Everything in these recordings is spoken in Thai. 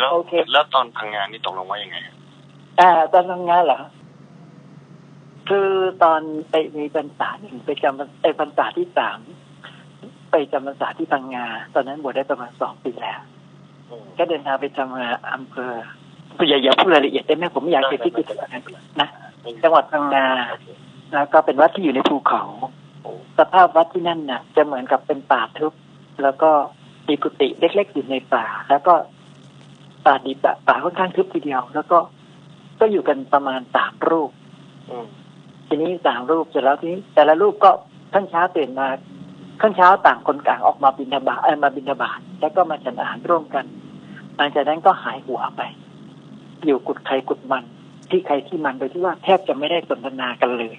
แล้วโอเค แล้วตอนพังงานนี่ตกลงว่ายังไงอ่าตอนทำงานเหรอ คือตอนไปมีพรรษาหนึ่งไปจำพรรไอ้พรรษาที่สามไปจำพรรษาที่พังงา ตอนนั้นบวชได้ประมาณสองปีแล้วอืมก็เดินทางไปทำงานอำเภออย่าอย่าพูดรายละเอียดได้ไหมผมไม่อยากจะคิดไปถึงนั้นนะจังหวัดพังงาโอเคแล้วก็เป็นวัดที่อยู่ในภูเขาโอ้สภาพวัดที่นั่นน่ะ จะเหมือนกับเป็นป่าทึบแล้วก็มีกุฏิเล็ก ๆ อยู่ในป่า แล้วก็ ป่าดิบอะป่าค่อนข้างทึบทีเดียว แล้วก็ก็อยู่กันประมาณสามรูปอืมทีนี้สามรูปเสร็จแล้วทีนี้แต่ละรูปก็ขั้นเช้าตื่นมาขั้นเช้าต่างคนต่างออกมาบิณฑบาตเออมาบิณฑบาตแล้วก็มาฉันอาหารร่วมกันหลังจากนั้นก็หายหัวไป อยู่กุดใครกุดมันที่ใครที่มันโดยที่ว่าแทบจะไม่ได้สนทนากันเลย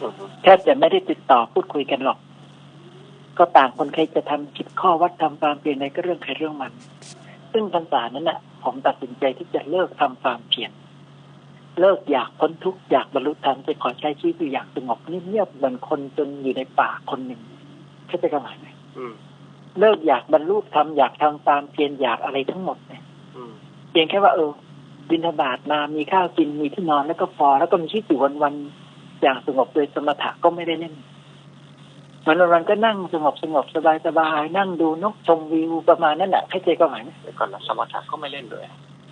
อืมแทบจะไม่ได้ติดต่อพูดคุยกันหรอก ก็ต่างคนใครจะทำคิดข้อวัดทำความเพียรในก็เรื่องใครเรื่องมัน ซึ่งพรรษานั้นน่ะผมตัดสินใจที่จะเลิกทำความเพียรเลิกอยากพ้นทุกข์อยากบรรลุธรรมจะขอใช้ชีวิตอยู่อย่างสงบเงียบๆเหมือนคนจนอยู่ในป่าคนหนึ่งเข้าใจกันไหมไหมอืมเลิกอยากบรรลุธรรมอยากทำตามเพียรอยากอะไรทั้งหมดเนี่ยอืมเพียงแค่ว่าเออบินทบาทมามีข้าวกินมีที่นอนแล้วก็พอแล้วก็มีชีวิตอยู่วันๆอย่างสงบโดยสมถะก็ไม่ได้เล่น วันวันๆก็นั่งสงบสงบสบายสบายๆนั่งดูนกชมวิวประมาณนั้นแหละเข้าใจก็หมายไหมเดี๋ยวก่อนนะสมถะก็ไม่เล่นด้วย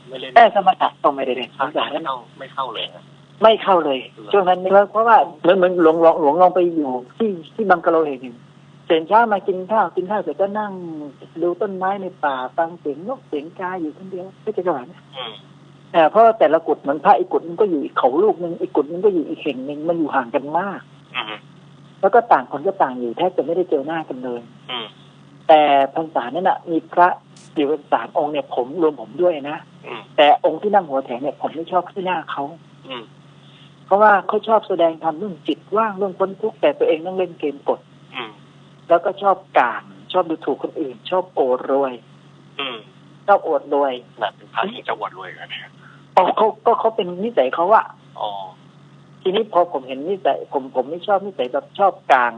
ไม่เล่นแต่สมถะก็ไม่ได้เล่นสงสารไม่นั้นเข้าไม่เข้าเลยนะไม่เข้าเลยช่วงนั้นเพราะเพราะว่าเหมือนเหมือนหลวงหลวงหลวงลองไปอยู่ที่ที่บังกะโลแห่งหนึ่งเสร็จเช้ามากินข้าวกินข้าวเสร็จก็นั่งดูต้นไม้ในป่าฟังเสียงนกเสียงกาอยู่คนเดียวเข้าใจก็หมายไหมอืมเอ่อเพราะว่าแต่ละกุฏเหมือนพระอีกกุฏมันก็อยู่อีกเขาลูกหนึ่งอีกกุฏมันก็อยู่อีกแห่งหนึ่งมันอยู่ห่างกันมากอืม แล้วก็ต่างคนก็ต่างอยู่แทบจะไม่ได้เจอหน้ากันเลยอืมแต่พรรษานั้นน่ะมีพระอยู่กันสามองค์เนี่ยผมรวมผมด้วยนะอืมแต่องค์ที่นั่งหัวแถวเนี่ยผมไม่ชอบที่หน้าเขาอืมเพราะว่าเขาชอบแสดงทำเรื่องจิตว่างเรื่องพ้นทุกข์แต่ตัวเองต้องเล่นเกมกดอืมแล้วก็ชอบกลางชอบดูถูกคนอื่น ชอบโอดรวยอืมชอบโอดรวยแบบเป็นพระที่จังหวัดรวยกันเนี่ยเพราะเขาก็เขาเป็นนิสัยเขาอะอ๋อ ทีนี้พอผมเห็นนิสัยผมผมไม่ชอบนิสัยแบบชอบกลาง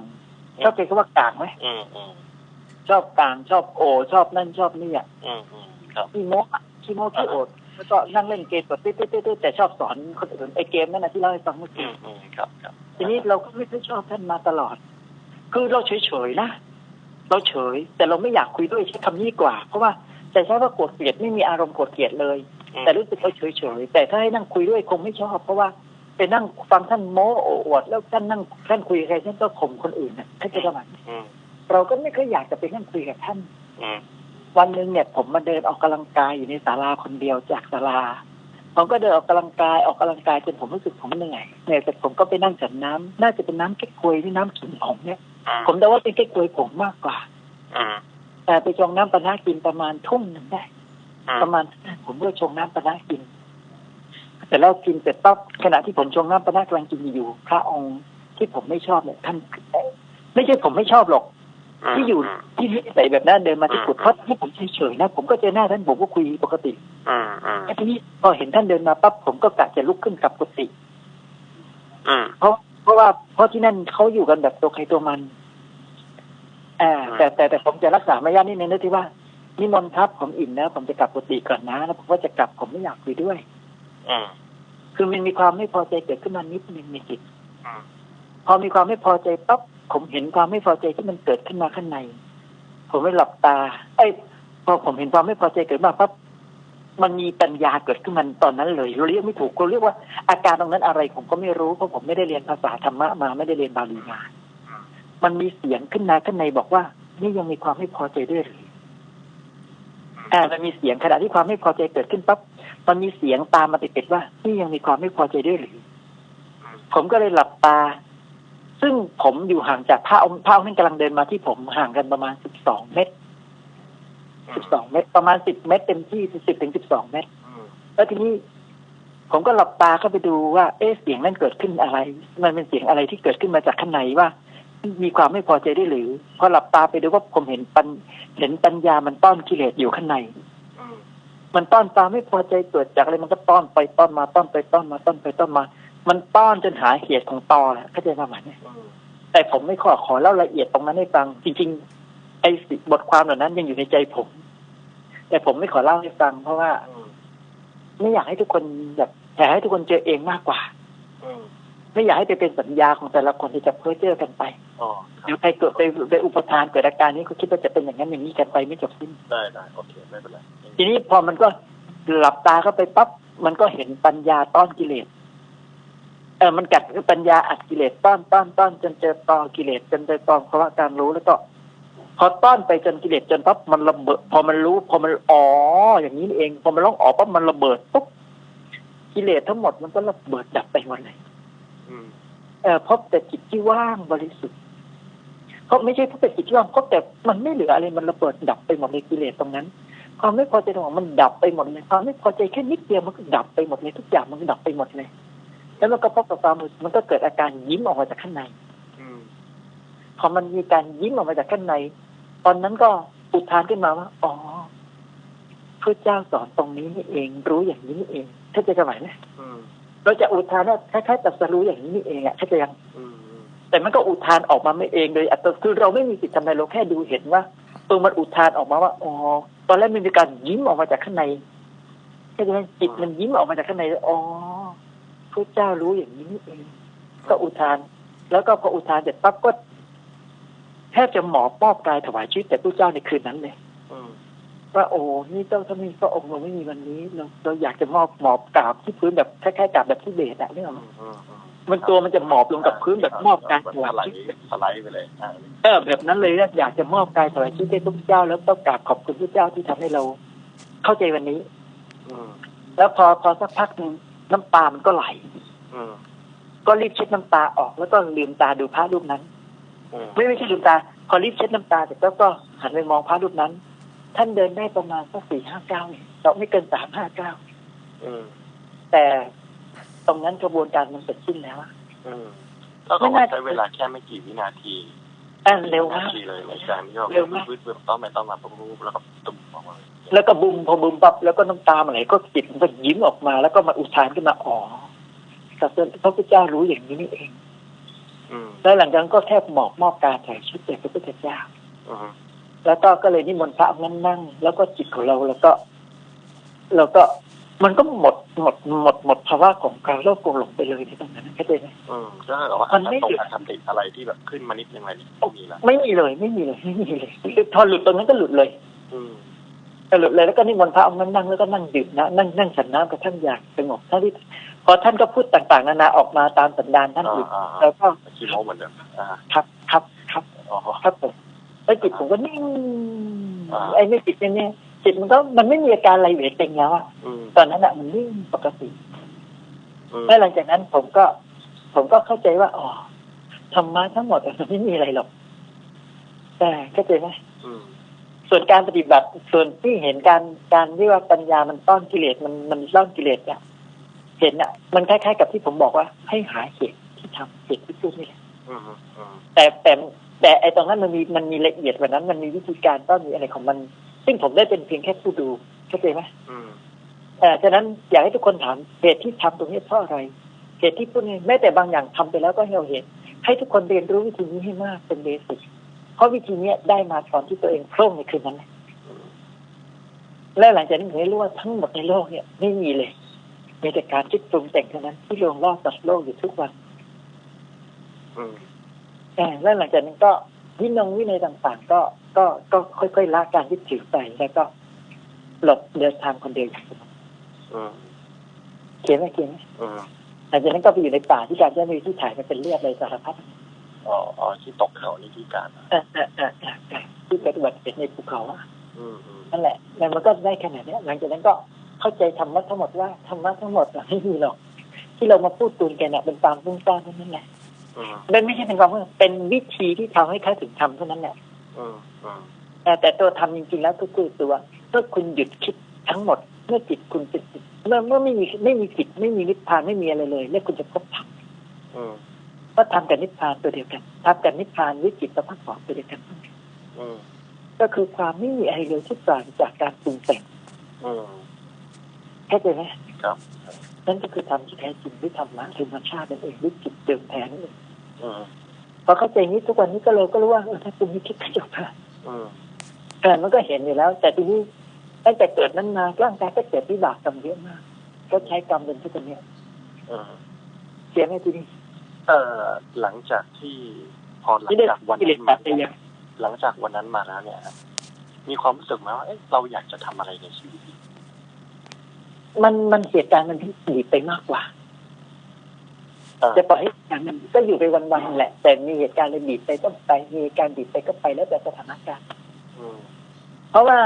ชอบเป็นคำว่ากลางไหมอืมอืมชอบกลางชอบโอ ชอบนั่นชอบนี่อะอืมอืมครับขี้โม้อะขี้โม้ขี้โอดแล้วก็นั่งเล่นเกมแบบติ๊ดติ๊ดติ๊ดติ๊ดแต่ชอบสอนคนอื่นไอเกมนั่นนะที่เล่าให้ฟังเมื่ออืกี้มอืมครับครับ ทีนี้เราก็ไม่ค่อยชอบท่านมาตลอด คือเราเฉยๆนะเราเฉย แต่เราไม่อยากคุยด้วยใช้คำนี้ดีกว่า เพราะว่าแต่ใช้ว่าโกรธเกลียดไม่มีอารมณ์โกรธเกลียดเลยอืมแต่รู้สึกว่าเฉยๆแต่ถ้าให้นั่งคุยด้วยคงไม่ชอบเพราะว่า ไปนั่งฟังท่านโม้โอ้อวดแล้วท่านนั่งท่านคุยกับใครท่านก็ข่มคนอื่นนะท่านจะทำไมอืมเราก็ไม่ค่อยอยากจะไปนั่งคุยกับท่านอืมวันหนึ่งเนี่ย ผมมาเดินออกกำลังกายอยู่ในศาลาคนเดียวจากศาลาผมก็เดินออกกำลังกายออกกำลังกายจนผมรู้สึกผมเหนื่อยเหนื่อยแต่ผมก็ไปนั่งฉันน้ำน่าจะเป็นน้ำเก๊กควยหรือน้ำขิงผงเนี่ย ผมเดาว่าเป็นเก๊กควยผงมากกว่าอืมแต่ไปชงน้ำปะนะกินประมาณทุ่มหนึ่งได้อืมประมาณผมก็ชงน้ำปะนะกิน แต่แล้วกินเสร็จปั๊บขณะที่ผมชงน้ำปะนะกำลังกินอยู่ พระองค์ที่ผมไม่ชอบเนี่ยท่านไม่ใช่ผมไม่ชอบหรอกที่อยู่ที่นิสัยแบบนั้นเดินมาที่กุฏเพราะที่ผมเฉยๆนะผมก็เจอหน้าท่านผมก็คุยปกติอืมอืมแล้วทีนี้พอเห็นท่านเดินมาปั๊บผมก็กะจะลุกขึ้นกลับกุฏิอืมเพราะเพราะว่าเพราะที่นั่นเขาอยู่กันแบบตัวใครตัวมันอ่าแต่แต่แต่ผมจะรักษามารยาทนิดนึงนะที่ว่านิมนต์ครับผมอิ่มแล้วผมจะกลับกุฏิก่อนนะแล้วผมก็จะกลับผมไม่อยากคุยด้วยอืม คือมันมีความไม่พอใจเกิดขึ้นมานิดนึงในจิตอืมพอมีความไม่พอใจปั๊บผมเห็นความไม่พอใจที่มันเกิดขึ้นมาข้างใน ผมไม่หลับตาเอ้ยพอผมเห็นความไม่พอใจเกิดมาปั๊บมันมีปัญญาเกิดขึ้นมันตอนนั้นเลยเราเรียกไม่ถูกเราเรียกว่าอาการตรงนั้นอะไร ผมก็ไม่รู้เพราะผมไม่ได้เรียนภาษาธรรมะมาไม่ได้เรียนบาลีมามันมีเสียงขึ้นมาข้างในบอกว่า นี่ยังมีความไม่พอใจด้วยหรืออ่ามันมีเสียงขณะที่ความไม่พอใจเกิดขึ้นปั๊บ มันมีเสียงตามมาติดๆว่านี่ยังมีความไม่พอใจด้วยหรือ ผมก็เลยหลับตา ซึ่งผมอยู่ห่างจากพระองค์พระองค์นั้นกำลังเดินมาที่ผมห่างกันประมาณสิบสองเมตรสิบสองเมตร ประมาณสิบเมตรเต็มที่สิบถึงสิบสองเมตรแล้วทีนี้ผมก็หลับตาเข้าไปดูว่าเอ๊ะเสียงนั้นเกิดขึ้นอะไร มันเป็นเสียงอะไรที่เกิดขึ้นมาจากข้างในว่า มีความไม่พอใจได้หรือ พอหลับตาไปดูว่าผมเห็นปัญเห็นปัญญามันต้อนกิเลสอยู่ข้างใน มมันต้อนความไม่พอใจเกิดจากอะไรมันก็ต้อนไปต้อนมาต้อนไปต้อนมาต้อนไปต้อนมา มันต้อนจนหาเหตุของตอแหละเข้าใจประมาณนี้อืมแต่ผมไม่ขอขอเล่าละเอียดตรงนั้นให้ฟัง จริง ๆ ไอ้สิบทความเหล่านั้นยังอยู่ในใจผม แต่แต่ผมไม่ขอเล่าให้ฟัง เพราะว่าอืมไม่อยากให้ทุกคนแบบอยากให้ทุกคนเจอเองมากกว่าอืมไม่อยากให้ไปเป็นสัญญาของแต่ละคนที่จะเพ้อเจ้อกันไปอ๋อคเดี๋รัยวบใครเกิดไปไปอุปทานเกิดอาการนี้ก็คิดว่าจะเป็นอย่างนั้นอย่างนี้กันไปไม่จบสิ้นได้ได้โอเคไม่เป็นไร ทีนี้พอมันก็หลับตาเข้าไปปั๊บมันก็เห็นปัญญาต้อนกิเลสเออมันกัดปัญญาอัดกิเลสต้อนต้อนต้อนจนเจอตอกิเลสจนเจอตอภาวะการรู้แล้วก็พอต้อนไปจนกิเลสจนปั๊บมันระเบิด พอมันรู้ พอมันอ๋ออย่างนี้นี่เอง พอมันร้องอ๋อปั๊บมันระเบิดปุ๊บกิเลสทั้งหมดมันก็ระเบิดดับไปหมดเลยอืมเออพบแต่จิตที่ว่างบริสุทธิ์เพราะไม่ใช่พบแต่จิตที่ว่างพบแต่มันไม่เหลืออะไรมันระเบิดดับไปหมดเลยกิเลสตรงนั้น ความไม่พอใจตรงนั้นมันดับไปหมดเลยความไม่พอใจแค่นิดเดียวมันก็ดับไปหมดเลยทุกอย่างมันก็ดับไปหมดเลย แล้วมันก็พบกับความรู้สึกมันก็เกิดอาการยิ้มออกมาจากข้างในอืมพอมันมีการยิ้มออกมาจากข้างใน ตอนนั้นก็อุทานขึ้นมาว่าอ๋อพระเจ้าสอนตรงนี้นี่เอง รู้อย่างนี้นี่เองเข้าใจกันไหมไหมอืมเราจะอุทานว่าคล้ายๆแต่สรู้อย่างนี้นี่เองอะเข้าใจยังอืมอืมแต่มันก็อุทานออกมาไม่เองโดยอัตโนคือเราไม่มีสิทธิ์ทำอะไรเราแค่ดูเห็นว่าเออมันอุทานออกมาว่าอ๋อ ตอนแรกมันมีการยิ้มออกมาจากข้างในใช่ไหมจิตมันยิ้มออกมาจากข้างในอ๋อพระเจ้ารู้อย่างนี้นี่เองก็อุทาน แล้วก็พออุทานเสร็จปั๊บก็แทบจะหมอบมอบกายถวายชีวิตแต่พระเจ้าในคืนนั้นเลยอืมว่าโอ้นี่เจ้าถ้าไม่มีพระองค์เราไม่มีวันนี้เราเราอยากจะมอบหมอบกราบที่พื้นแบบคล้ายๆกราบแบบที่เบสอะนี่หรออื มอืมอืมมันตัวมันจะหมอบลงกับพื้นแบบมอบกายถวายสไลชีด์วิตสไลด์ไปเลยอ่าเออแบบนั้นเลยนะอยากจะมอบกายถวายชีวิตให้พระเจ้า แล้วต้องกราบขอบคุณพระเจ้าที่ทำให้เรา เข้าใจวันนี้ อืมแล้วพอพอสักพักหนึ่งน้ำตามันก็ไหล อืมก็รีบเช็ดน้ำตาออกแล้วก็ลืมตาดูพระรูปนั้นอืมไม่ไม่ใช่ลืมตา พอรีบเช็ดน้ำตาเสร็จแล้วก็หันไปมองพระรูปนั้น ท่านเดินได้ประมาณสักสี่ห้าเก้าเนี่ยเราไม่เกินสามห้าเก้าอืมแต่ ตรงนั้นกระบวนการมันเสร็จสิ้นแล้วอะอืมแล้วก็ว่าใช้เวลาแค่ไม่กี่วินาทีอะเร็วมากนาทีเลยในการที่เราเร็วมากวืดวืดต้องไปต้องมาปุ๊บปุ๊บแล้วก็ตุ่มออกมาเลยแล้วก็บุมพอบุมปั๊บแล้วก็น้ำตามันไหลก็จิตมันก็ยิ้มออกมา แล้วก็มาอุทานขึ้นมาอ๋อสัตว์พระพุทธเจ้ารู้อย่างนี้นี่เองอืมแล้วหลังจากนั้นก็แค่หมอบมอบการถ่ายชุดแด่พระพุทธเจ้าอืมแล้วก็ก็เลยนิมนต์พระนั่งนั่งแล้วก็จิตของเราแล้วก็ เราก็ มันก็หมดหมดหมดหมดภาวะของการโลภโกรธหลงไปเลยที่ตรงนั้นเข้าใจไหมอืมก็คือว่ามันไม่ตรงหยุดการทำติดอะไรที่แบบขึ้นมานิดนึงอะไรนี่ไม่มีแล้วไม่มีเลย ไม่มีเลยไม่มีเลยพอหลุดตรงนั้นก็หลุดเลย อืมก็หลุดเลยแล้วก็นิมนต์พระองค์นั้นนั่งแล้วก็นั่งดื่มนะนั่งนั่งฉันน้ำกับท่านอย่างสงบท่านที่พอท่านก็พูดต่างๆนานาออกมาตามสันดานท่านอ่าอีกอ่าแล้วก็คีโมเหมือนเดิมอ่าครับครับครับอ๋อครับผมแล้วจิตผมก็นิ่งอ่าไอ้ไม่จิตเนี่ยเนี่ย จิตมันก็มันไม่มีอาการอะไรเหวเต็งแล้วอะอืมตอนนั้นอะมันนิ่งปกติอืมแล้วหลังจากนั้นผมก็ ผมก็เข้าใจว่าอ๋อธรรมะทั้งหมดมันไม่มีอะไรหรอกแต่เข้าใจไหมอืมส่วนการปฏิบัติส่วนที่เห็นการการที่ว่าปัญญามันต้อนกิเลสมันมันต้อนกิเลสอะเห็นอะมันคล้ายๆกับที่ผมบอกว่า ให้หาเหตุที่ทำเหตุที่พูดนี่แหละอืมอืมแต่แต่แต่ไอตรงนั้นมันมีมันมีละเอียดกว่านั้น มันมีวิธีการต้อนมีอะไรของมัน ซึ่งผมได้เป็นเพียงแค่ผู้ดูเข้าใจไหมอืมเออฉะนั้นอยากให้ทุกคนถามเหตุที่ทำตรงนี้เพราะอะไร เหตุที่พูดนี้แม้แต่บางอย่างทำไปแล้วก็ให้เราเห็น ให้ทุกคนเรียนรู้วิธีนี้ให้มากเป็นเบสิกเพราะวิธีเนี้ยได้มาตอนที่ตัวเองโพร่งในคืนนั้น และหลังจากนั้นผมได้รู้ว่าทั้งหมดในโลกเนี่ยไม่มีเลยมีแต่การคิดปรุงแต่งเท่านั้นที่ลวงล่อสัตว์โลกอยู่ทุกวันอืมเออและหลังจากนั้นก็ วินงวินัยต่างๆ ก็ก็ก็ค่อยๆละการยึดถือไปแล้วก็หลบเดินทางคนเดียวอย่างสงบอืมเขียนไหมเขียนไหมอืมหลังจากนั้นก็ไปอยู่ในป่าที่การจะมีที่ถ่ายมันเป็นเลือดเลยสารพัดอ๋ออ๋อที่ตกเขานี่ที่การเออเออเออเออเออที่ปฏิบัติเป็นในภูเขาอะอืมอืมนั่นแหละแล้วมันก็ได้ขนาดเนี้ยหลังจากนั้นก็เข้าใจธรรมะทั้งหมดว่าธรรมะทั้งหมดอะไม่มีหรอก ที่เรามาพูดตูนกันเนี่ยเป็นความฟุ้งซ่านเท่านั้นแหละอื มมันไม่ใช่เป็นความฟุ้งซ่านเป็นวิธีที่ทำให้เข้าถึงธรรมเท่านั้นแหละอืมอืมแต่แต่ตัวธรรมจริงๆแล้วก็คือตัวเมื่อคุณหยุดคิดทั้งหมด เมื่อจิตคุณเป็นจิตเมื่อเมื่อไม่มีไม่มีจิตไม่มีนิพพานไม่มีอะไรเลยแล้วคุณจะพบธรรมอืมก็ทำกับนิพพานตัวเดียวกันทำกับนิพพานวิจิตประพักสองตัวเดียวกันอืมก็คือความไม่มีอะไรเลยที่ปราศจากการปรุงแต่งอืมเข้าใจไหมครับ นั่นก็คือธรรมที่แท้จริงด้วยธรรมะธรรมชาตินั่นเองด้วยจิตเดิมแท้นั่นเองอืมพอเข้าใจนี้ทุกวันนี้ก็เลยก็รู้ว่าเออถ้าคุณไม่คิดก็จบละอืมเออมันก็เห็นอยู่แล้ว แต่ทีนี้ตั้งแต่เกิดนั้นมาร่างกายก็เกิดวิบากกรรมเยอะมาก ก็ใช้กรรมเป็นทุกคนเนี้ยเออเสียไหมทีนี้เออหลังจากที่พอหลังที่ได้จากวันกิเลนั้สนตัมาดไปยังหลังจากวันนั้นมาแล้วเนี่ยฮะมีความรู้สึกไหมว่าเอ๊ะเราอยากจะทำอะไรในชีวิตอีก มันมันเหตุการณ์มันที่ดีไปมากกว่าเออจะปล่อยให้อย่างนั้นก็อยู่ไปวันๆแหละ แต่มีเหตุการณ์เลยบีบไปก็ไปมีเหตุการณ์บีบไปก็ไปแล้วแต่สถานการณ์อืมเพราะว่า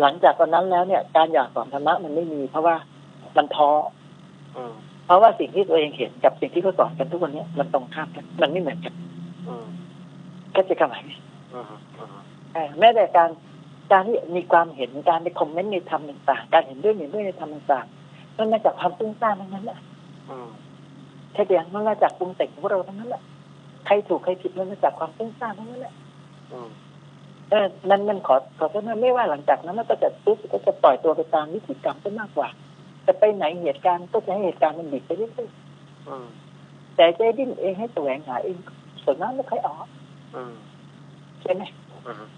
หลังจากวันนั้นแล้วเนี่ย การอยากสอนธรรมะมันไม่มี เพราะว่ามันท้ออืมเพราะว่าสิ่งที่ตัวเองเห็นกับสิ่งที่เขาสอนกันทุกวันเนี้ยมันตรงข้ามกัน มันไม่เหมือนกันอืมก็จะกำไรไหมอืมอืมเออแม้แต่การ การที่มีความเห็นการไปคอมเมนต์ในธรรมต่างๆการเห็นด้วยเห็นด้วยในธรรมต่างๆมันมาจากความตุ้งซ่านทั้งนั้นแหละอืมแค่เดียวมันมาจากปรุงแต่งของพวกเราทั้งนั้นแหละใครถูกใครผิดมันมาจากความตุ้งซ่านทั้งนั้นแหละอืมเออมันมันขอขอโทษนะไม่ว่าหลังจากนั้นมันก็จะรู้สึกก็จะปล่อยตัวไปตามวิถีกรรมก็มากกว่า จะไปไหนเหตุการณ์ก็จะให้เหตุการณ์มันบีบไปเรื่อยอืมๆแต่ใจดิ้นเองให้แสวงหาเองส่วนมากไม่ค่อยออกอืมใช่ไหมอืมครับอืม